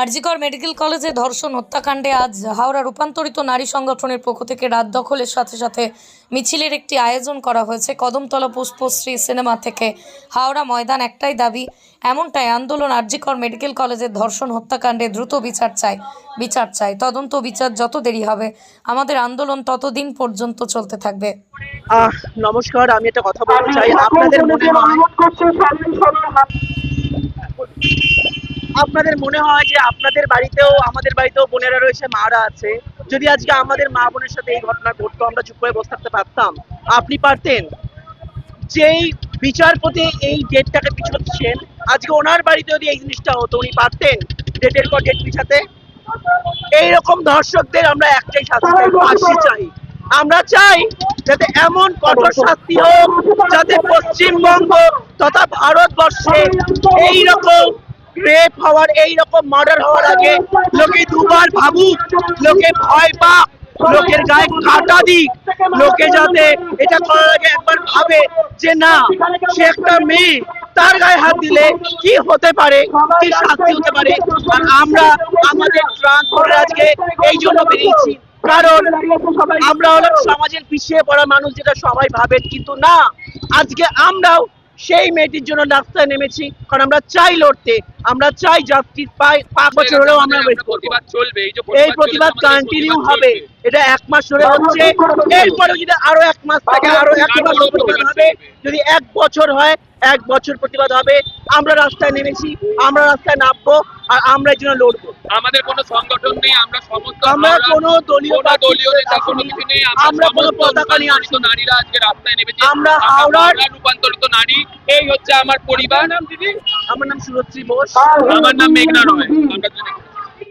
RG Kar medical কলেজে ধর্ষণ হত্যাকাণ্ডে আজ হাওড়া রূপান্তরিত নারী সংগঠনের পক্ষ থেকে রাত দখলের সাথে সাথে মিছিলের একটি আয়োজন করা হয়েছে। কদমতলা পুষ্পশ্রী সিনেমা থেকে হাওড়া ময়দান একটাই দাবি এমনটাই আন্দোলন আরজিকর মেডিকেল কলেজের ধর্ষণ হত্যাকাণ্ডে দ্রুত বিচার চাই বিচার চাই তদন্ত বিচার যত দেরি হবে আমাদের আন্দোলন ততদিন পর্যন্ত চলতে থাকবে। নমস্কার আমি একটা কথা বলতে চাই। আপনাদের মনে হয় আপনাদের মনে হয় যে আপনাদের বাড়িতেও, আমাদের বাড়িতেও বোনেরা রয়েছে, মারা আছে? যদি আজকে আমাদের মা বোনের সাথে এই ঘটনা ঘটতো, আমরা চুপ করে বসে থাকতে পারতাম। আপনি পারতেন? যেই বিচারপতি এই ডেটটাকে পিছোচ্ছেন, আজকে ওনার বাড়িতে যদি এই জিনিসটা হতো, উনি পারতেন ডেটের পর ডেট পিছাতে? এইরকম দর্শকদের আমরা একটাই শাস্তি চাই। আমরা চাই যাতে এমন কঠোর শাস্তি হোক, যাতে পশ্চিমবঙ্গ তথা ভারতবর্ষে এইরকম রেপ হওয়ার এইরকম মার্ডার হওয়ার আগে লোকে দুবার ভাবুক, লোকে ভয় পাক, লোকের গায়ে কাটা দিক, লোকে যাতে এটা করার আগে একবার ভাবে যে না, সে একটা মেয়ে, তার গায়ে হাত দিলে কি হতে পারে, কি শাস্তি হতে পারে? আর আমরা আমাদের ট্রান্স করে আজকে এই জন্য বেরিয়েছি। কারণ আমরা হলাম সমাজের পিছিয়ে পড়া মানুষ যেটা সবাই ভাবেন, কিন্তু না, আজকে আমরাও সেই মেয়েটির জন্য রাস্তায় নেমেছি কারণ আমরা চাই লড়তে আমরা চাই জাস্টিস পাই পাঁচ বছর হলেও আমরা এই প্রতিবাদ কন্টিনিউ হবে। এটা এক মাস ধরে হচ্ছে এরপরে যদি আরও এক মাস থেকে আরও এক মাস প্রতিবাদ হবে যদি এক বছর হয় এক বছর প্রতিবাদ হবে। আমরা রাস্তায় নেমেছি আমরা রাস্তায় নামবো আর আমরা এই জন্য লড়বো। আমাদের কোনো সংগঠন নেই আমরা সমস্ত আমরা কোনো দলীয় দলীয় নেতা কোনো কিছু নেই আমরা আমরা কোনো পতাকা নিয়ে রূপান্তরিত নারীরা আজকে রাস্তায় নেমেছি। আমরা হাওড়ার- রূপান্তরিত নারী এই হচ্ছে আমার পরিবার। নাম দিদি আমার নাম সুরশ্রী বোস। আমার নাম মেঘনা রয়।